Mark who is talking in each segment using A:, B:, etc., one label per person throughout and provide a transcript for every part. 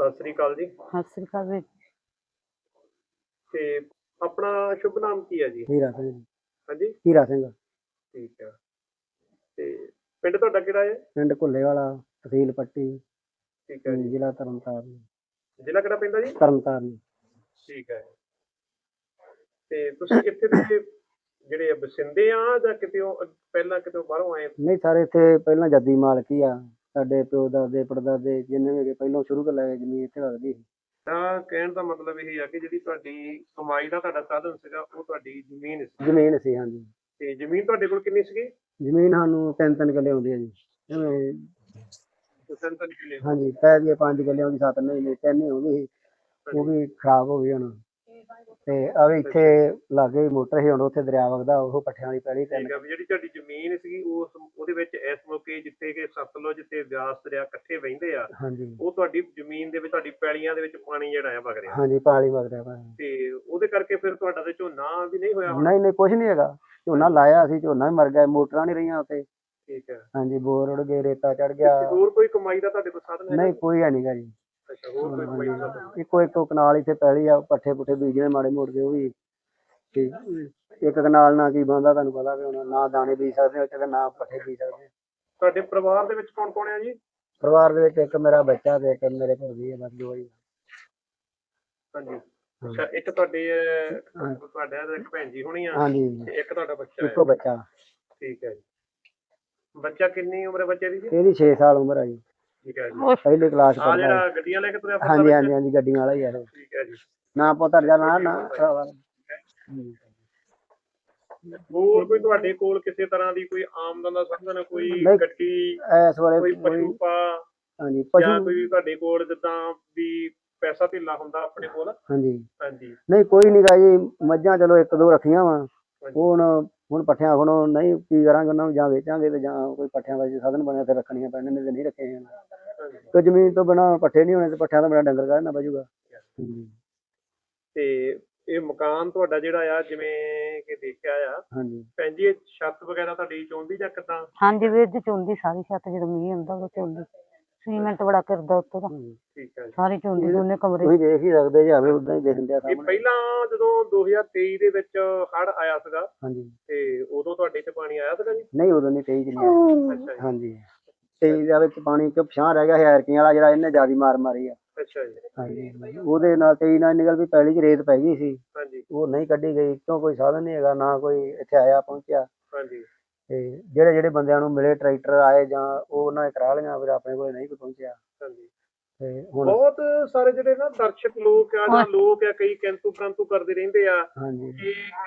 A: ਸਤਿ ਸ੍ਰੀ ਅਕਾਲ ਜੀ।
B: ਸਤਿ ਸ੍ਰੀ ਅਕਾਲ ਜੀ।
A: ਤੇ ਆਪਣਾ ਸ਼ੁਭ ਨਾਮ ਕੀ ਹੈ ਜੀ?
C: ਹੀਰਾ ਸਿੰਘ
A: ਹਾਂਜੀ?
C: ਹੀਰਾ ਸਿੰਘ।
A: ਠੀਕ ਹੈ। ਤੇ ਪਿੰਡ ਤੁਹਾਡਾ ਕਿਹੜਾ ਹੈ?
C: ਪਿੰਡ ਘੁੱਲੇ ਵਾਲਾ ਤਹਿਸੀਲ ਪੱਟੀ
A: ਠੀਕ ਹੈ ਜੀ।
C: ਜ਼ਿਲ੍ਹਾ ਤਰਨਤਾਰਨ।
A: ਜ਼ਿਲ੍ਹਾ ਕਿਹੜਾ ਪੈਂਦਾ ਜੀ?
C: ਤਰਨਤਾਰਨ।
A: ਠੀਕ ਹੈ। ਤੇ ਤੁਸੀਂ ਇੱਥੇ ਦੇ ਜਿਹੜੇ ਬਸਿੰਦੇ ਆ ਜਾਂ ਕਿਤੇ ਪਹਿਲਾਂ ਕਿਤੇ ਬਾਹਰੋਂ ਆਏ?
C: ਨਹੀਂ ਸਾਰੇ ਇੱਥੇ ਪਹਿਲਾਂ ਜੱਦੀ ਮਾਲਕੀ ਆ। ਸਾਡੇ ਪਿਓ ਦਾਦੇ ਪੜਦਾਦੇ ਜਿੰਨੇ ਵੀ ਹੈਗੇ ਪਹਿਲਾਂ ਸ਼ੁਰੂ ਤੋਂ ਲੈ ਕੇ ਜ਼ਮੀਨ ਇੱਥੇ ਵਗਦੀ ਸੀ।
A: ਤਾਂ ਕਹਿਣ ਦਾ ਮਤਲਬ ਇਹ ਆ ਕਿ ਜਿਹੜੀ ਤੁਹਾਡੀ ਕਮਾਈ ਦਾ ਤੁਹਾਡਾ ਸਾਧਨ ਸੀਗਾ ਉਹ ਤੁਹਾਡੀ ਜ਼ਮੀਨ ਸੀ।
C: ਜ਼ਮੀਨ ਸੀ ਹਾਂਜੀ।
A: ਤੇ ਜ਼ਮੀਨ ਤੁਹਾਡੇ ਕੋਲ ਕਿੰਨੀ ਸੀਗੀ?
C: ਜ਼ਮੀਨ ਸਾਨੂੰ ਤਿੰਨ ਤਿੰਨ ਕਿੱਲੇ ਆਉਂਦੀ ਹੈ ਜੀ। ਜਿਵੇਂ
A: ਤਿੰਨ ਤਿੰਨ ਕਿੱਲੇ।
C: ਹਾਂਜੀ ਪੈ ਗਏ ਪੰਜ ਕਿੱਲੇ ਆਉਂਦੀ ਸੱਤ ਨਹੀਂ ਤਿੰਨ ਹੀ ਆਉਂਦੀ ਸੀ। ਉਹ ਵੀ ਖਰਾਬ ਹੋ ਗਈ ਹੁਣ। ਤੇ ਆ ਵੀ ਇੱਥੇ ਲਾਗੇ ਹੀ ਮੋਟਰ ਸੀ ਹੁਣ ਉੱਥੇ ਦਰਿਆ ਵਗਦਾ ਉਹ ਪੱਠਿਆਂ ਵਾਲੀ ਪੈਲੀ ਤਿੰਨ
A: ਠੀਕ ਆ ਵੀ ਜਿਹੜੀ ਤੁਹਾਡੀ ਜ਼ਮੀਨ ਸੀਗੀ ਉਸ ਉਹਦੇ ਵਿੱਚ ਇਸ ਮੌਕੇ ਜਿੱਥੇ ਕਿ ਸਤਲੁਜ ਤੇ ਬਿਆਸ ਦਰਿਆ ਇਕੱਠੇ ਵਹਿੰਦੇ ਆ
C: ਹਾਂਜੀ।
A: ਉਹ ਤੁਹਾਡੀ ਜ਼ਮੀਨ ਦੇ ਵਿੱਚ ਤੁਹਾਡੀ ਪੈਲੀਆਂ ਦੇ ਵਿੱਚ ਪਾਣੀ ਜਿਹੜਾ ਆ ਵਗ ਰਿਹਾ।
C: ਹਾਂਜੀ ਪਾਲੀ ਵਗਦਾ ਵਾ
A: ਤੇ ਉਹਦੇ ਕਰਕੇ ਫਿਰ ਤੁਹਾਡਾ ਤੇ ਝੋਨਾ ਵੀ ਨਹੀਂ ਹੋਇਆ
C: ਨਹੀਂ ਨਹੀਂ ਕੁਝ ਨਹੀਂ ਹੈਗਾ। ਝੋਨਾ ਲਾਇਆ ਸੀ ਝੋਨਾ ਵੀ ਮਰ ਗਿਆ ਮੋਟਰਾਂ ਨਹੀਂ ਰਹੀਆਂ ਉੱਤੇ
A: ਠੀਕ ਹੈ
C: ਹਾਂਜੀ ਬੋਰ ਉੜ ਗਏ ਰੇਤਾ ਚੜ
A: ਤੇ
C: ਗਿਆ
A: ਹੋਰ ਕੋਈ ਕਮਾਈ ਦਾ ਤੁਹਾਡੇ ਕੋਲ ਸਾਧਨ ਹੈ
C: ਨਹੀਂ ਕੋਈ ਹੈ ਨਹੀਂਗਾ ਜੀ।
A: ਅੱਛਾ ਹੋਰ ਕੋਈ ਕਮਾਈ ਦਾ ਸਾਧਨ
C: ਇੱਕੋ ਇੱਕ ਕਨਾਲ ਇੱਥੇ ਪੈਲੀ ਆ ਪੱਠੇ ਪੁੱਠੇ ਬੀਜਣੇ ਮਾੜੇ ਮੋੜ ਕੇ ਉਹ ਵੀ। ਤੇ ਇੱਕ ਕਨਾਲ ਨਾਲ ਕੀ ਬੰਦਾ ਤੁਹਾਨੂੰ ਪਤਾ ਵੀ ਹੁਣ ਨਾ ਦਾਣੇ ਬੀਜ ਸਕਦੇ ਤੇ ਨਾ ਪੱਠੇ ਬੀਜ ਸਕਦੇ।
A: ਤੁਹਾਡੇ ਪਰਿਵਾਰ ਦੇ ਵਿੱਚ ਕੌਣ ਕੌਣ ਹੈ ਜੀ?
C: ਪਰਿਵਾਰ ਦੇ ਵਿੱਚ ਇੱਕ ਮੇਰਾ ਬੱਚਾ ਤੇ ਇੱਕ ਮੇਰੇ ਘਰ ਦੀ ਹੈ ਬਸ ਦੋ ਹੀ
A: ਹਾਂਜੀ। ਅੱਛਾ ਇੱਕ ਤੁਹਾਡੇ ਅਹ,
C: ਹਾਂ।
A: ਤੁਹਾਡਾ ਤੇ ਇੱਕ ਭੈਣ ਜੀ ਹੋਣੀ ਆ
C: ਹਾਂਜੀ।
A: ਤੇ ਇੱਕ ਤੁਹਾਡਾ ਬੱਚਾ
C: ਇੱਕੋ
A: ਹੈ।
C: ਬੱਚਾ।
A: ਠੀਕ ਹੈ ਜੀ। ਬੱਚਾ ਕਿੰਨੀ ਉਮਰ ਹੈ ਬੱਚੇ ਦੀ ਜੀ?
C: ਇਹਦੀ 6 ਸਾਲ ਉਮਰ ਆ ਜੀ।
A: ਠੀਕ ਹੈ ਜੀ।
B: ਉਹ
C: ਪਹਿਲੀ ਕਲਾਸ
A: ਆ ਜਿਹੜਾ ਗੱਡੀਆਂ ਲੈ ਕੇ ਤੁਰਿਆ ਫਿਰਦਾ
C: ਹਾਂਜੀ? ਹਾਂਜੀ ਹਾਂਜੀ ਗੱਡੀਆਂ ਵਾਲਾ ਹੀ ਆ ਇਹ।
A: ਠੀਕ ਹੈ ਜੀ।
C: ਨਾ ਪੁੱਤਰ ਦਾ ਨਾ ਨਾ ਭਰਾਵਾ।
A: ਹੋਰ ਕੋਈ ਤੁਹਾਡੇ ਕੋਲ ਕਿਸੇ ਤਰ੍ਹਾਂ ਦੀ ਕੋਈ ਆਮਦਨ ਦਾ ਸਾਧਨ ਕੋਈ
C: ਨਹੀਂ।
A: ਗੱਡੀ
C: ਇਸ ਵੇਲੇ
A: ਕੋਈ
C: ਕੋਈ
A: ਪਸ਼ੂ ਪਾ
C: ਹਾਂਜੀ
A: ਜਾਂ
C: ਪਸ਼ੂ
A: ਕੋਈ ਤੁਹਾਡੇ ਕੋਲ ਜਿੱਦਾਂ ਵੀ ਪੈਸਾ ਧੇਲਾ ਹੁੰਦਾ ਆਪਣੇ ਕੋਲ?
C: ਹਾਂਜੀ।
A: ਹਾਂਜੀ।
C: ਨਹੀਂ ਕੋਈ ਨਹੀਂ ਗਾ ਜੀ ਮੱਝਾਂ ਚਲੋ ਇੱਕ ਦੋ ਰੱਖੀਆਂ ਵਾ। ਹੁਣ ਹੁਣ ਪੱਠਿਆਂ ਹੁਣ ਨਹੀਂ ਕੀ ਕਰਾਂਗੇ ਉਹਨਾਂ ਨੂੰ? ਜਾਂ ਵੇਚਾਂਗੇ ਤੇ ਜਾਂ ਕੋਈ ਪੱਠਿਆਂ ਦਾ ਜੇ ਸਾਧਨ ਬਣਿਆ ਤੇ ਰੱਖਣੀਆਂ ਪੈਣੀਆਂ ਨੇ ਤੇ ਨਹੀਂ ਰੱਖੇ ਜਾਣ ਤੇ ਜ਼ਮੀਨ ਤੋਂ ਬਿਨਾ ਪੱਠੇ ਨਹੀਂ ਹੋਣੇ ਤੇ ਪੱਠਿਆਂ ਤੋਂ ਬਿਨਾ ਡੰਗਰ ਕਾਹਦੇ ਨਾਲ ਬਜੂਗਾ
A: ਤੇ ਇਹ ਮਕਾਨ ਤੁਹਾਡਾ ਜਿਹੜਾ ਆ ਜਿਵੇਂ ਕਿ ਦੇਖਿਆ ਆ
C: ਹਾਂਜੀ।
A: ਭੈਣ ਜੀ ਇਹ ਛੱਤ ਵਗੈਰਾ ਤੁਹਾਡੀ ਚੋਂਦੀ ਜਾਂ ਕਿਦਾਂ?
B: ਹਾਂਜੀ ਵੀਰ ਜੀ ਚੁੰਦੀ ਸਾਰੀ ਛੱਤ ਜਦੋਂ ਮੀਂਹ ਹੁੰਦਾ ਉਹ ਚੁੰਦੀ। ਸੀਮੈਂਟ ਬੜਾ ਕਰਦਾ ਉੱਤੋਂ ਦਾ।
A: ਠੀਕ ਹੈ ਜੀ।
B: ਸਾਰੀ ਚੁੰਦੀ ਦੋਨੇ ਕਮਰੇ
C: ਤੁਸੀਂ ਦੇਖ ਹੀ ਸਕਦੇ ਜੀ ਆਵੇ ਉਦਾਂ ਹੀ ਦੇਖਦੇ ਆ
A: ਇਹ
C: ਸਾਹਮਣੇ।
A: ਪਹਿਲਾਂ ਜਦੋਂ 2023 ਦੇ ਵਿੱਚ ਹੜ੍ਹ ਆਇਆ ਸੀਗਾ
C: ਹਾਂਜੀ।
A: ਤੇ ਉਦੋਂ ਤੁਹਾਡੇ ਇੱਥੇ ਪਾਣੀ ਆਇਆ ਸੀਗਾ ਜੀ?
C: ਨਹੀਂ ਉਦੋਂ ਨਹੀਂ ਤੇਈ ਚ ਨਹੀਂ ਆਇਆ।
A: ਅੱਛਾ ਜੀ।
C: ਹਾਂਜੀ। ਤੇਈ ਦੇ ਵਿੱਚ ਪਾਣੀ ਕਿ ਪਛਾਂ ਰਹਿ ਗਿਆ ਸੀ ਐਰਕੀਆਂ ਵਾਲਾ ਜਿਹੜਾ ਇਹਨੇ ਜਿਆਦੀ ਮਾਰ ਮਾਰੀ ਆ।
A: ਅੱਛਾ ਜੀ।
C: ਹਾਂਜੀ ਉਹਦੇ ਨਾਲ ਤੇਈ ਨਾਲ ਨਿਕਲ ਵੀ ਪੈਲੀ ਚ ਰੇਤ ਪੈ ਗਈ ਸੀ।
A: ਹਾਂਜੀ।
C: ਉਹ ਨਹੀਂ ਕੱਢੀ ਗਈ ਕਿਉਂ ਕੋਈ ਸਾਧਨ ਨਹੀਂ ਹੈਗਾ ਨਾ ਕੋਈ ਇੱਥੇ ਆਇਆ ਪਹੁੰਚਿਆ।
A: ਹਾਂਜੀ।
C: ਤੇ ਜਿਹੜੇ ਜਿਹੜੇ ਬੰਦਿਆਂ ਨੂੰ ਮਿਲੇ ਟਰੈਕਟਰ ਆਏ ਜਾਂ ਉਹ ਉਹਨਾਂ ਨੇ ਕਰਾ ਲਈਆਂ ਫਿਰ ਆਪਣੇ ਕੋਲ ਨਹੀਂ ਕੋਈ ਪਹੁੰਚਿਆ।
A: ਹਾਂਜੀ।
C: ਤੇ ਹੁਣ
A: ਬਹੁਤ ਸਾਰੇ ਜਿਹੜੇ ਨਾ ਦਰਸ਼ਕ ਲੋਕ ਆ ਜਾਂ ਲੋਕ ਆ ਕਈ ਕਿੰਤੂ ਪ੍ਰੰਤੂ ਕਰਦੇ ਰਹਿੰਦੇ ਆ
C: ਹਾਂਜੀ।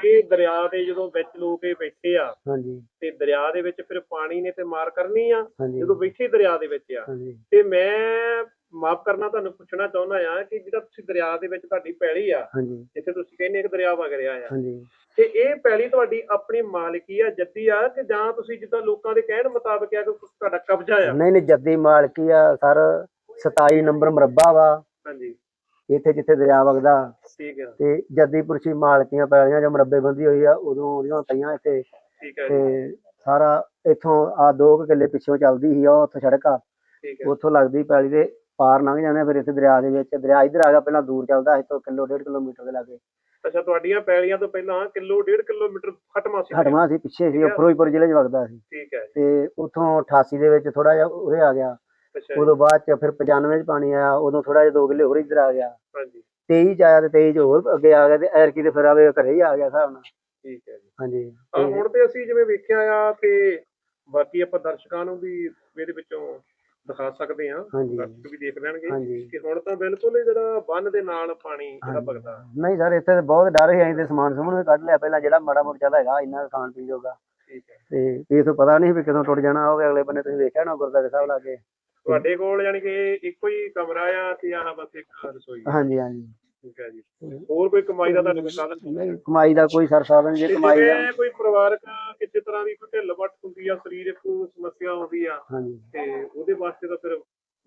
A: ਕਿ ਇਹ ਦਰਿਆ ਦੇ ਜਦੋਂ ਵਿੱਚ ਲੋਕ ਇਹ ਬੈਠੇ ਆ
C: ਹਾਂਜੀ।
A: ਤੇ ਦਰਿਆ ਦੇ ਵਿੱਚ ਫਿਰ ਪਾਣੀ ਨੇ ਤੇ ਮਾਰ ਕਰਨੀ ਆ
C: ਹਾਂਜੀ।
A: ਜਦੋਂ ਬੈਠੇ ਦਰਿਆ ਦੇ ਵਿੱਚ ਆ।
C: ਹਾਂਜੀ।
A: ਤੇ ਮੈਂ ਮਾਫ ਕਰਨਾ ਤੁਹਾਨੂੰ ਪੁੱਛਣਾ ਚਾਹੁੰਦਾ ਆ ਕਿ ਜਿਹੜਾ ਤੁਸੀਂ ਦਰਿਆ ਦੇ ਵਿੱਚ ਤੁਹਾਡੀ ਪੈਲੀ ਆ
C: ਹਾਂਜੀ।
A: ਜਿੱਥੇ ਤੁਸੀਂ ਕਹਿੰਦੇ ਇੱਕ ਦਰਿਆ ਵਗ ਰਿਹਾ ਆ
C: ਹਾਂਜੀ।
A: ਤੇ ਇਹ ਪੈਲੀ ਤੁਹਾਡੀ ਆਪਣੀ ਮਾਲਕੀ ਆ ਜੱਦੀ ਆ ਕਿ ਜਾਂ ਤੁਸੀਂ ਜਿੱਦਾਂ ਲੋਕਾਂ ਦੇ ਕਹਿਣ ਮੁਤਾਬਕ ਆ ਕਿ ਤੁਹਾਡਾ ਕਬਜ਼ਾ ਆ?
C: ਨਹੀਂ ਨਹੀਂ ਜੱਦੀ ਮਾਲਕੀ ਆ ਸਰ। 27 ਨੰਬਰ ਮਰਬਾ ਵਾ।
A: ਹਾਂਜੀ।
C: ਇੱਥੇ ਜਿੱਥੇ ਦਰਿਆ ਵਗਦਾ।
A: ਠੀਕ ਆ।
C: ਤੇ ਜੱਦੀ ਪੁਰਸ਼ੀ ਮਾਲਕੀਆਂ ਪੈਲੀਆਂ ਜੋ ਮਰੱਬੇ ਬੰਦੀ ਹੋਈ ਆ ਉਦੋਂ ਉਹਦੀਆਂ ਪਈਆਂ ਇੱਥੇ।
A: ਠੀਕ ਜੀ।
C: ਤੇ ਸਾਰਾ ਇੱਥੋਂ ਆ ਦੋ ਕਿੱਲੇ ਪਿੱਛੋਂ ਚੱਲਦੀ ਸੀ ਉਹ ਉੱਥੋਂ ਸੜਕ ਆ। ਉੱਥੋਂ ਲੱਗਦੀ ਪੈਲੀ ਦੇ ਪਾਰ ਲੰਘ ਜਾਂਦੇ ਫਿਰ ਇੱਥੇ ਦਰਿਆ ਦੇ ਵਿੱਚ। ਦਰਿਆ ਇੱਧਰ ਆ ਗਿਆ ਪਹਿਲਾਂ ਦੂਰ ਚੱਲਦਾ ਸੀ ਤੋਂ ਕਿਲੋ ਡੇਢ ਕਿਲੋਮੀਟਰ ਦੇ ਲਾਗੇ।
A: ਅੱਛਾ ਤੁਹਾਡੀਆਂ ਪੈਲੀਆਂ ਤੋਂ ਪਹਿਲਾਂ ਕਿਲੋ ਡੇਢ ਕਿਲੋਮੀਟਰ ਹਟਵਾ ਸੀ।
C: ਹਟਵਾ ਸੀ ਪਿੱਛੇ ਸੀ ਉਹ ਫਿਰੋਜ਼ਪੁਰ ਜ਼ਿਲ੍ਹੇ 'ਚ ਵਗਦਾ ਸੀ।
A: ਠੀਕ ਹੈ
C: ਤੇ ਉੱਥੋਂ 88 ਦੇ ਵਿੱਚ ਥੋੜਾ ਜਿਹਾ ਉਰੇ ਆ ਗਿਆ।
A: ਅੱਛਾ
C: ਉਦੋਂ ਬਾਅਦ ਚ ਫਿਰ 95 ਚ ਪਾਣੀ ਆਇਆ ਉਦੋਂ ਥੋੜਾ ਜਿਹਾ 2 ਕਿੱਲੇ ਹੋਰ ਇੱਧਰ ਆ ਗਿਆ।
A: ਹਾਂਜੀ।
C: 23 ਚ ਆਇਆ ਤੇ 23 ਚ ਹੋਰ ਅੱਗੇ ਆ ਗਿਆ ਤੇ ਐਰਕੀ ਤੇ ਫਿਰ ਆਵੇ ਘਰੇ ਹੀ ਆ ਗਿਆ ਹਿਸਾਬ ਨਾਲ।
A: ਠੀਕ ਹੈ ਜੀ।
C: ਹਾਂਜੀ।
A: ਹੁਣ ਤੇ ਅਸੀਂ ਜਿਵੇਂ ਵੇਖਿਆ ਆ ਤੇ ਬਾਕੀ ਆਪਾਂ ਦਰਸ਼ਕਾਂ ਨੂੰ ਵੀ ਇਹਦੇ ਵਿੱਚੋਂ ਦਿਖਾ ਸਕਦੇ ਆ ਦਰਸ਼ਕ ਵੀ ਦੇਖ ਲੈਣਗੇ ਕਿ ਹੁਣ ਤਾਂ ਬਿਲਕੁਲ ਹੀ ਜਿਹੜਾ ਬੰਨ ਦੇ ਨਾਲ ਪਾਣੀ ਜਿਹੜਾ। ਵਗਦਾ
C: ਨਹੀਂ ਸਰ ਇੱਥੇ ਤੇ ਬਹੁਤ ਡਰ ਸੀ ਅਸੀਂ ਤੇ ਸਮਾਨ ਸਮੂਨ ਵੀ ਕੱਢ ਲਿਆ। ਪਹਿਲਾਂ ਜਿਹੜਾ ਮਾੜਾ ਮੋਟਾ ਚੱਲਦਾ ਹੈਗਾ ਇੰਨਾ ਖਾਣ ਪੀਣ ਜੋਗਾ।
A: ਠੀਕ ਹੈ।
C: ਤੇ ਇਹ ਤੋਂ ਪਤਾ ਨਹੀਂ ਵੀ ਕਦੋਂ ਟੁੱਟ ਜਾਣਾ ਹੋਵੇ ਅਗਲੇ ਬੰਨੇ ਤੁਸੀਂ ਵੇਖਿਆ ਨਾ ਗੁਰਦਾਰੇ ਸਾਹਿਬ ਲਾਗੇ
A: ਤੁਹਾਡੇ ਕੋਲ ਯਾਨੀ ਕਿ ਇੱਕੋ ਹੀ ਕਮਰਾ ਆ ਤੇ ਆਹ ਬਸ ਇੱਕ ਰਸੋਈ ਆ।
C: ਹਾਂਜੀ ਹਾਂਜੀ।
A: ਠੀਕ ਹੈ ਜੀ। ਹੋਰ ਕੋਈ ਕਮਾਈ ਦਾ ਤੁਹਾਡੇ ਕੋਲ ਸਾਧਨ? ਨਹੀਂ
C: ਕਮਾਈ ਦਾ ਕੋਈ ਸਰ ਸਾਧਨ ਜੇ ਕਮਾਈ ਦਾ
A: ਜਿਵੇਂ ਕੋਈ ਪਰਿਵਾਰਕ ਕਿਸੇ ਤਰ੍ਹਾਂ ਦੀ ਕੋਈ ਢਿੱਲ ਵੱਟ ਹੁੰਦੀ ਆ ਸਰੀਰਕ ਸਮੱਸਿਆ ਆਉਂਦੀ ਆ
C: ਹਾਂਜੀ।
A: ਤੇ ਉਹਦੇ ਵਾਸਤੇ ਤਾਂ ਫਿਰ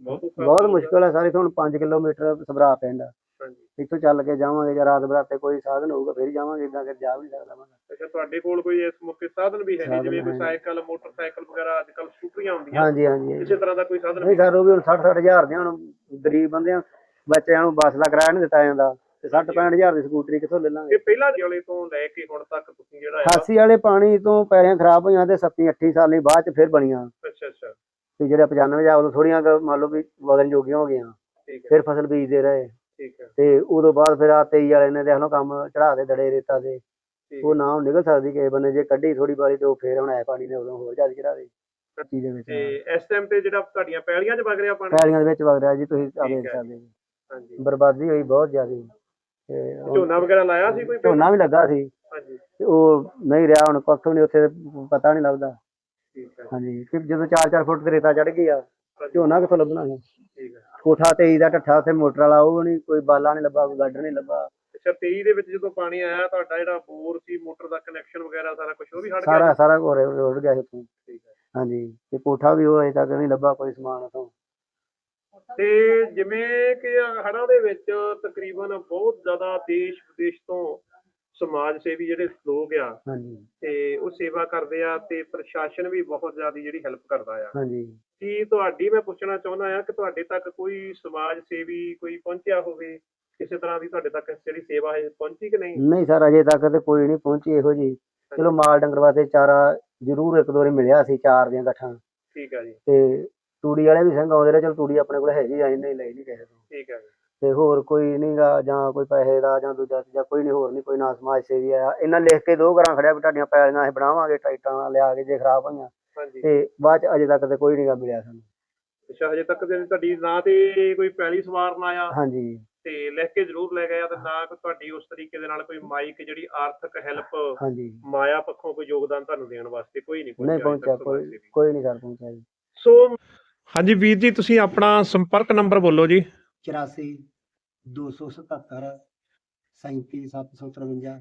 A: ਬਹੁਤ ਔਖਾ
C: ਬਹੁਤ
A: ਹੁੰਦਾ।
C: ਮੁਸ਼ਕਲ ਹੈ ਸਾਰੇ ਹੁਣ 5 ਕਿਲੋਮੀਟਰ ਸਭਰਾ ਪਿੰਡ ਆ।
A: ਹਾਂਜੀ।
C: ਇੱਥੋਂ ਚੱਲ ਕੇ ਜਾਵਾਂਗੇ ਜਾਂ ਰਾਤ ਬਰਾਤੇ ਕੋਈ ਸਾਧਨ ਹੋਊਗਾ ਫਿਰ ਹੀ ਜਾਵਾਂਗੇ ਇਦਾਂ ਫਿਰ ਜਾ ਵੀ ਨਹੀਂ ਸਕਦਾ ਬੰਦਾ।
A: ਅੱਛਾ ਤੁਹਾਡੇ ਕੋਲ ਕੋਈ ਇਸ ਮੌਕੇ ਸਾਧਨ ਵੀ ਹੈ ਨਹੀਂ ਜਿਵੇਂ ਕੋਈ। ਸਾਈਕਲ ਮੋਟਰਸਾਈਕਲ ਵਗੈਰਾ ਅੱਜ ਕੱਲ ਸਕੂਟਰੀਆਂ ਆਉਂਦੀਆਂ
C: ਹਾਂਜੀ ਹਾਂਜੀ
A: ਕਿਸੇ ਤਰ੍ਹਾਂ ਦਾ ਕੋਈ ਸਾਧਨ
C: ਨਹੀਂ ਸਰ ਉਹ ਵੀ ਹੁਣ 60 60 ਹਜ਼ਾਰ ਦੇ ਹੁਣ ਗਰੀਬ ਬੰਦੇ ਆ ਬੱਚਿਆਂ ਨੂੰ ਬੱਸ ਦਾ ਕਿਰਾਇਆ ਨਹੀਂ ਦਿੱਤਾ ਜਾਂਦਾ। ਤੇ 60 ਹਜ਼ਾਰ ਦੀ ਸਕੂਟਰੀ ਕਿੱਥੋਂ ਲੈ ਲਾਂਗੇ?
A: ਇਹ ਪਹਿਲਾਂ ਵਾਲੇ ਤੋਂ ਲੈ ਕੇ ਹੁਣ ਤੱਕ ਤੁਸੀਂ ਜਿਹੜਾ
C: ਖਾਸੀ ਵਾਲੇ ਪਾਣੀ ਤੋਂ ਪੈਰੀਆਂ ਖਰਾਬ ਹੋਈਆਂ ਤੇ 7 8 ਸਾਲੀ ਬਾਅਦ ਚ ਫਿਰ ਬਣੀਆਂ।
A: ਅੱਛਾ ਅੱਛਾ।
C: ਤੇ ਜਿਹੜੇ 95 ਜਾ ਉਦੋਂ ਥੋੜੀਆਂ ਕੁ ਮੰਨ ਲਓ ਵੀ ਵਗਨ ਜੋਗੀਆਂ ਹੋ ਗਈਆਂ। ਫਿਰ ਫਸਲ ਬੀਜਦੇ ਰਹੇ।
A: ਠੀਕ ਹੈ।
C: ਤੇ ਉਦੋਂ ਬਾਅਦ ਫਿਰ ਆ 23 ਵਾਲੇ ਨੇ ਦੇਖ ਲਓ ਕੰਮ ਚੜਾ ਦੇ ਦੜੇ ਰੇਤਾ ਦੇ। ਉਹ ਨਾ ਹੁਣ ਨਿਕਲ ਸਕਦੀ ਕਿਸੇ ਬੰਨੇ ਜੇ ਕੱਢੀ ਥੋੜੀ ਬਾਰੀ ਤੇ ਉਹ ਫੇਰ ਹੁਣ ਆਇਆ ਪਾਣੀ ਨੇ ਉਦੋਂ ਹੋਰ ਜ਼ਿਆਦਾ ਚੜਾ ਦੇ ਧਰਤੀ ਦੇ ਵਿੱਚ
A: ਤੇ ਇਸ ਟਾਈਮ ਤੇ ਜਿਹੜਾ ਤੁਹਾਡੀਆਂ ਪੈਲੀਆਂ 'ਚ ਵਗ ਰਿਹਾ ਪਾਣੀ?
C: ਪੈਲੀਆਂ ਦੇ ਵਿੱਚ ਵਗ ਰਿਹਾ ਜੀ ਤੁਸੀਂ ਆ
A: ਹੈ।
C: ਸਕਦੇ ਜੀ।
A: ਹਾਂਜੀ।
C: ਬਰਬਾਦੀ ਹੋਈ ਬਹੁਤ ਜ਼ਿਆਦਾ। ਤੇ ਹੁਣ
A: ਝੋਨਾ ਵਗੈਰਾ ਲਾਇਆ ਸੀ ਕੋਈ
C: ਝੋਨਾ ਵੀ ਲੱਗਾ ਸੀ।
A: ਹਾਂਜੀ।
C: ਤੇ ਉਹ ਨਹੀਂ ਰਿਹਾ ਹੁਣ ਕੱਖ ਵੀ ਨਹੀਂ ਉੱਥੇ ਪਤਾ ਨਹੀਂ ਲੱਗਦਾ।
A: ਠੀਕ ਹੈ।
C: ਹਾਂਜੀ ਕਿ ਜਦੋਂ 4-4 ਫੁੱਟ ਤੇ ਰੇਤਾ ਚੜ ਗਈ ਆ ਝੋਨਾ ਕਿੱਥੋਂ ਲੱਭਣਾ ਸੀ
A: ਠੀਕ ਹੈ।
C: ਕੋਠਾ 23 ਦਾ ਢੱਠਾ ਉੱਥੇ ਮੋਟਰ ਵਾਲਾ ਉਹ ਨਹੀਂ ਕੋਈ ਬਾਲਾ ਨਹੀਂ ਲੱਭਾ ਕੋਈ ਗਾਡਰ ਨਹੀਂ ਲੱਭਾ।
A: ਅੱਛਾ 23 ਦੇ ਵਿੱਚ ਜਦੋਂ ਪਾਣੀ ਆਇਆ ਤੁਹਾਡਾ ਜਿਹੜਾ ਬੋਰ ਸੀ ਮੋਟਰ ਦਾ ਕਨੈਕਸ਼ਨ ਵਗੈਰਾ ਸਾਰਾ ਕੁਝ ਉਹ ਵੀ ਹਟ ਗਿਆ?
C: ਸਾਰਾ ਸਾਰਾ ਘੋਰੇ ਰੁੜ ਗਿਆ
A: ਠੀਕ ਹੈ।
C: ਹਾਂਜੀ ਤੇ ਕੋਠਾ ਵੀ ਉਹ ਅਜੇ ਤੱਕ ਨਹੀਂ ਲੱਭਾ ਕੋਈ ਸਮਾਨ ਉਥੋਂ।
A: ਤੇ ਜਿਵੇਂ ਕਿ ਹੜ੍ਹਾਂ ਦੇ ਵਿੱਚ ਤਕਰੀਬਨ ਬਹੁਤ ਜ਼ਿਆਦਾ ਦੇਸ਼ ਵਿਦੇਸ਼ ਤੋਂ ਸਮਾਜ ਸੇਵੀ ਜਿਹੜੇ ਲੋਕ ਆ
C: ਹਾਂਜੀ।
A: ਤੇ ਉਹ ਸੇਵਾ ਕਰਦੇ ਆ ਤੇ ਪ੍ਰਸ਼ਾਸਨ ਵੀ ਬਹੁਤ ਜ਼ਿਆਦਾ ਜਿਹੜੀ ਹੈਲਪ ਕਰਦਾ ਆ।
C: ਹਾਂਜੀ।
A: ਕੀ ਤੁਹਾਡੀ ਮੈਂ ਪੁੱਛਣਾ ਚਾਹੁੰਦਾ ਆ ਕਿ ਤੁਹਾਡੇ ਤੱਕ ਕੋਈ ਸਮਾਜ ਸੇਵੀ ਕੋਈ ਪਹੁੰਚਿਆ ਹੋਵੇ? ਕਿਸੇ ਤਰ੍ਹਾਂ ਦੀ ਤੁਹਾਡੇ ਤੱਕ ਜਿਹੜੀ ਸੇਵਾ ਹੈ ਪਹੁੰਚੀ ਕਿ ਨਹੀਂ?
C: ਨਹੀਂ ਸਰ ਅਜੇ ਤੱਕ ਤੇ ਕੋਈ ਨਹੀਂ ਪਹੁੰਚੀ ਇਹੋ ਜੀ ਚਲੋ ਮਾਲ ਡੰਗਰ ਵਾਸਤੇ ਚਾਰਾ ਜ਼ਰੂਰ ਇੱਕ ਦੋ ਵਾਰੀ ਮਿਲਿਆ ਸੀ ਚਾਰ ਦੀਆਂ ਗੱਠਾਂ।
A: ਠੀਕ ਹੈ ਜੀ।
C: ਤੇ ਤੂੜੀ ਵਾਲੇ ਵੀ ਸਿੰਘ ਆਉਂਦੇ ਰਹੇ ਚਲ ਤੂੜੀ ਆਪਣੇ ਕੋਲ ਹੈਗੀ ਆ ਨਹੀਂ ਲਈ ਨਹੀਂ ਕਿਸੇ ਤੋਂ।
A: ਠੀਕ ਹੈ ਜੀ।
C: ਤੇ ਹੋਰ ਕੋਈ ਨਹੀਂਗਾ ਜਾਂ ਕੋਈ ਪੈਸੇ ਦਾ ਜਾਂ ਦੂਜਾ ਜਾਂ ਕੋਈ ਨਹੀਂ ਹੋਰ ਨਹੀਂ ਕੋਈ ਨਾ ਸਮਾਜ ਸੇਵੀ ਆਇਆ ਇਹਨਾਂ ਲਿਖ ਕੇ ਦੋ ਘਰਾਂ ਖੜਿਆ ਵੀ ਤੁਹਾਡੀਆਂ ਪੈਲੀਆਂ ਅਸੀਂ ਬਣਾਵਾਂਗੇ ਨਾਲ ਲਿਆ ਕੇ ਜੇ ਖਰਾਬ ਹੋਈਆਂ। ਤੇ ਬਾਅਦ ਚ ਅਜੇ ਤੱਕ ਤੇ ਕੋਈ ਨਹੀਂਗਾ ਮਿਲਿਆ ਸਾਨੂੰ।
A: ਅੱਛਾ ਹਜੇ ਤੱਕ ਤੇ ਤੁਹਾਡੀ ਨਾ ਤੇ ਕੋਈ ਪੈਲੀ ਸਵਾਰਨ ਆਇਆ?
C: ਹਾਂਜੀ।
A: ਤੇ ਲਿਖ ਕੇ ਜ਼ਰੂਰ ਲੈ ਗਿਆ ਤੇ ਨਾ ਕੋਈ ਤੁਹਾਡੀ ਉਸ ਤਰੀਕੇ ਦੇ ਨਾਲ ਕੋਈ ਮਾਈਕ ਜਿਹੜੀ ਆਰਥਿਕ ਹੈਲਪ
C: ਹਾਂਜੀ।
A: ਮਾਇਆ ਪੱਖੋਂ ਕੋਈ ਯੋਗਦਾਨ ਤੁਹਾਨੂੰ ਦੇਣ ਵਾਸਤੇ ਕੋਈ ਨਹੀਂ
C: ਨਹੀਂ ਪਹੁੰਚਿਆ ਕੋਈ ਕੋਈ ਨਹੀਂ ਸਰ ਪਹੁੰਚਿਆ ਜੀ।
A: ਸੋ ਹਾਂਜੀ ਵੀਰ ਜੀ ਤੁਸੀਂ ਆਪਣਾ ਸੰਪਰਕ ਨੰਬਰ ਬੋਲੋ ਜੀ।
C: 84 277 37753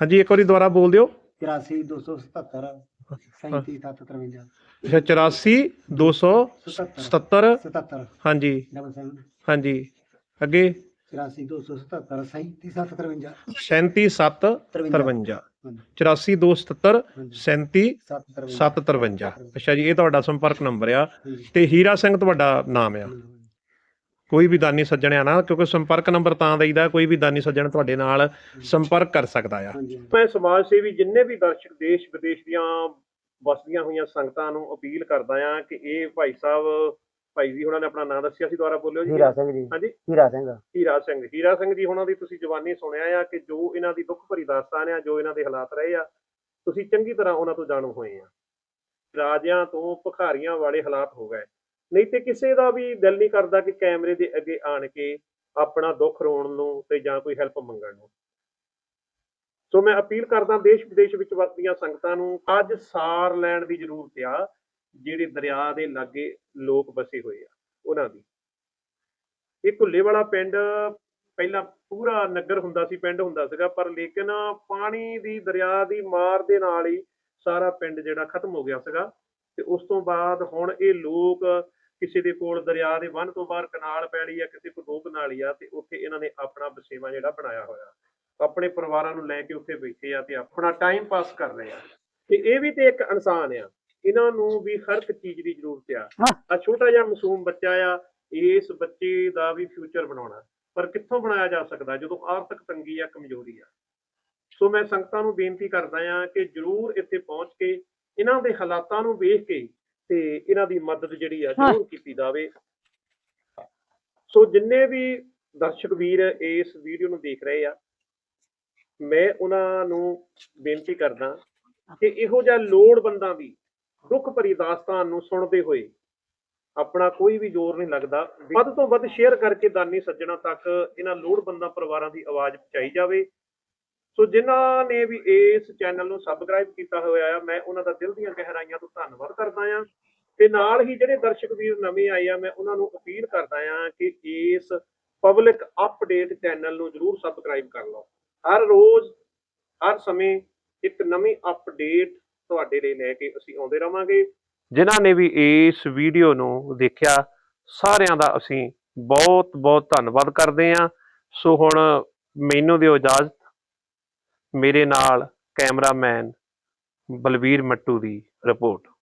A: ਹਾਂਜੀ ਇੱਕ ਵਾਰੀ ਦੁਬਾਰਾ ਬੋਲ ਦਿਓ।
C: 83 277 37753
A: ਅੱਛਾ 84 277
C: 77
A: ਹਾਂਜੀ।
C: ਡਬਲ ਸੈਵਨ
A: ਹਾਂਜੀ। ਅੱਗੇ?
C: 84 277 37753
A: 37753 84 277 37 753 ਅੱਛਾ ਜੀ ਇਹ ਤੁਹਾਡਾ ਸੰਪਰਕ ਨੰਬਰ ਆ ਤੇ ਹੀਰਾ ਸਿੰਘ ਤੁਹਾਡਾ ਨਾਮ ਆ। ਕੋਈ ਵੀ ਦਾਨੀ ਸੱਜਣ ਆ ਨਾ ਕਿਉਂਕਿ ਸੰਪਰਕ ਨੰਬਰ ਤਾਂ ਦਈਦਾ ਕੋਈ ਵੀ ਦਾਨੀ ਸੱਜਣ ਤੁਹਾਡੇ ਨਾਲ ਸੰਪਰਕ ਕਰ ਸਕਦਾ ਆ। ਮੈਂ ਸਮਾਜ ਸੇਵੀ ਜਿੰਨੇ ਵੀ ਦਰਸ਼ਕ ਦੇਸ਼ ਵਿਦੇਸ਼ ਦੀਆਂ ਵਸਦੀਆਂ ਹੋਈਆਂ ਸੰਗਤਾਂ ਨੂੰ ਅਪੀਲ ਕਰਦਾ ਆ ਕਿ ਇਹ ਭਾਈ ਸਾਹਿਬ ਭਾਈ ਜੀ ਉਹਨਾਂ ਨੇ ਆਪਣਾ ਨਾਮ ਦੱਸਿਆ ਸੀ ਦੁਬਾਰਾ ਬੋਲਿਓ ਜੀ।
C: ਹੀਰਾ ਸਿੰਘ ਜੀ।
A: ਹਾਂਜੀ।
C: ਹੀਰਾ ਸਿੰਘ।
A: ਹੀਰਾ ਸਿੰਘ। ਹੀਰਾ ਸਿੰਘ ਜੀ ਉਹਨਾਂ ਦੀ ਤੁਸੀਂ ਜਵਾਨੀ ਸੁਣਿਆ ਆ ਕਿ ਜੋ ਇਹਨਾਂ ਦੀ ਦੁੱਖ ਭਰੀ ਦਾਸਤਾਨ ਆ ਜੋ ਇਹਨਾਂ ਦੇ ਹਾਲਾਤ ਰਹੇ ਆ ਤੁਸੀਂ ਚੰਗੀ ਤਰ੍ਹਾਂ ਉਹਨਾਂ ਤੋਂ ਜਾਣੂ ਹੋਏ ਆ। ਰਾਜਿਆਂ ਤੋਂ ਭਿਖਾਰੀਆਂ ਵਾਲੇ ਹਾਲਾਤ ਹੋ ਗਏ। ਨਹੀਂ ਤੇ ਕਿਸੇ ਦਾ ਵੀ ਦਿਲ ਨਹੀਂ ਕਰਦਾ ਕਿ ਕੈਮਰੇ ਦੇ ਅੱਗੇ ਆਣ ਕੇ ਆਪਣਾ ਦੁੱਖ ਰੋਣ ਨੂੰ ਤੇ ਜਾਂ ਕੋਈ ਹੈਲਪ ਮੰਗਣ ਨੂੰ। ਸੋ ਮੈਂ ਅਪੀਲ ਕਰਦਾ ਦੇਸ਼ ਵਿਦੇਸ਼ ਵਿੱਚ ਵਸਦੀਆਂ ਸੰਗਤਾਂ ਨੂੰ ਅੱਜ ਸਾਰ ਲੈਣ ਦੀ ਜ਼ਰੂਰਤ ਆ। ਜਿਹੜੇ ਦਰਿਆ ਦੇ ਲਾਗੇ ਲੋਕ ਵਸੇ ਹੋਏ ਆ, ਉਹਨਾਂ ਦੀ। ਇਹ ਘੁੱਲੇ ਵਾਲਾ ਪਿੰਡ ਪਹਿਲਾਂ ਪੂਰਾ ਨਗਰ ਹੁੰਦਾ ਸੀ, ਪਿੰਡ ਹੁੰਦਾ ਸੀਗਾ, ਪਰ ਲੇਕਿਨ ਪਾਣੀ ਦੀ, ਦਰਿਆ ਦੀ ਮਾਰ ਦੇ ਨਾਲ ਹੀ ਸਾਰਾ ਪਿੰਡ ਜਿਹੜਾ ਖਤਮ ਹੋ ਗਿਆ ਸੀਗਾ ਤੇ ਉਸ ਤੋਂ ਬਾਅਦ ਹੁਣ ਇਹ ਲੋਕ ਕਿਸੇ ਦੇ ਕੋਲ ਦਰਿਆ ਦੇ ਬੰਨ ਤੋਂ ਬਾਹਰ ਕਨਾਲ ਪੈਲੀ ਆ, ਕਿਸੇ ਕੋਲ ਦੋ ਕਨਾਲੀ ਆ, ਤੇ ਉੱਥੇ ਇਹਨਾਂ ਨੇ ਆਪਣਾ ਬਸੇਵਾ ਜਿਹੜਾ ਬਣਾਇਆ ਹੋਇਆ। ਆਪਣੇ ਪਰਿਵਾਰਾਂ ਨੂੰ ਲੈ ਕੇ ਉੱਥੇ ਬੈਠੇ ਆ ਤੇ ਆਪਣਾ ਟਾਈਮ ਪਾਸ ਕਰ ਰਹੇ ਆ। ਤੇ ਇਹ ਵੀ ਤੇ ਇੱਕ ਇਨਸਾਨ ਆ। ਇਹਨਾਂ ਨੂੰ ਵੀ ਹਰ ਇੱਕ ਚੀਜ਼ ਦੀ ਜ਼ਰੂਰਤ ਆ। ਆ ਛੋਟਾ ਜਿਹਾ ਮਾਸੂਮ ਬੱਚਾ ਆ ਇਸ ਬੱਚੇ ਦਾ ਵੀ ਫਿਊਚਰ ਬਣਾਉਣਾ। ਪਰ ਕਿੱਥੋਂ ਬਣਾਇਆ ਜਾ ਸਕਦਾ ਜਦੋਂ ਆਰਥਿਕ ਤੰਗੀ ਆ ਕਮਜ਼ੋਰੀ ਆ? ਸੋ ਮੈਂ ਸੰਗਤਾਂ ਨੂੰ ਬੇਨਤੀ ਕਰਦਾ ਆ ਕਿ ਜਰੂਰ ਇੱਥੇ ਪਹੁੰਚ ਕੇ ਇਹਨਾਂ ਦੇ ਹਾਲਾਤਾਂ ਨੂੰ ਵੇਖ ਕੇ ਤੇ ਇਹਨਾਂ ਦੀ ਮਦਦ ਜਿਹੜੀ ਆ ਜ਼ਰੂਰ ਕੀਤੀ ਜਾਵੇ। ਸੋ ਜਿੰਨੇ ਵੀ ਦਰਸ਼ਕ ਵੀਰ ਇਸ ਵੀਡੀਓ ਨੂੰ ਦੇਖ ਰਹੇ ਆ ਮੈਂ ਉਹਨਾਂ ਨੂੰ ਬੇਨਤੀ ਕਰਦਾ ਕਿ ਇਹੋ ਜਿਹਾ ਲੋੜਵੰਦਾਂ ਦੀ ਦੁੱਖ ਭਰੀ ਦਾਸਤਾਨ ਨੂੰ ਸੁਣਦੇ ਹੋਏ ਆਪਣਾ ਕੋਈ ਵੀ ਜ਼ੋਰ ਨਹੀਂ ਲੱਗਦਾ। ਵੱਧ ਤੋਂ ਵੱਧ ਸ਼ੇਅਰ ਕਰਕੇ ਦਾਨੀ ਸੱਜਣਾ ਤੱਕ ਇਹਨਾਂ ਲੋੜਵੰਦਾਂ ਪਰਿਵਾਰਾਂ ਦੀ ਆਵਾਜ਼ ਪਹੁੰਚਾਈ ਜਾਵੇ। ਸੋ ਜਿਨ੍ਹਾਂ ਨੇ ਵੀ ਇਸ ਚੈਨਲ ਨੂੰ ਸਬਸਕ੍ਰਾਈਬ ਕੀਤਾ ਹੋਇਆ ਆ, ਮੈਂ ਉਹਨਾਂ ਦਾ ਦਿਲ ਦੀਆਂ ਗਹਿਰਾਈਆਂ ਤੋਂ ਧੰਨਵਾਦ ਕਰਦਾ ਆ। ਤੇ ਨਾਲ ਹੀ ਜਿਹੜੇ ਦਰਸ਼ਕ ਵੀਰ ਨਵੇਂ ਆਏ ਆ, ਮੈਂ ਉਹਨਾਂ ਨੂੰ ਅਪੀਲ ਕਰਦਾ ਆ ਕਿ ਇਸ ਪਬਲਿਕ ਅਪਡੇਟ ਚੈਨਲ ਨੂੰ ਜਰੂਰ ਸਬਸਕ੍ਰਾਈਬ ਕਰ ਲਓ। ਹਰ ਰੋਜ਼, ਹਰ ਸਮੇਂ ਇੱਕ ਨਵੀਂ ਅਪਡੇਟ ਤੁਹਾਡੇ ਲਈ ਲੈ ਕੇ ਅਸੀਂ ਆਉਂਦੇ ਰਵਾਂਗੇ। ਜਿਨ੍ਹਾਂ ਨੇ ਵੀ ਇਸ ਵੀਡੀਓ ਨੂੰ ਦੇਖਿਆ, ਸਾਰਿਆਂ ਦਾ ਅਸੀਂ ਬਹੁਤ ਬਹੁਤ ਧੰਨਵਾਦ ਕਰਦੇ ਹਾਂ। ਸੋ ਹੁਣ ਮੈਨੂੰ ਦਿਓ ਇਜਾਜ਼ਤ। ਮੇਰੇ ਨਾਲ ਕੈਮਰਾਮੈਨ ਬਲਵੀਰ ਮੱਟੂ ਦੀ ਰਿਪੋਰਟ।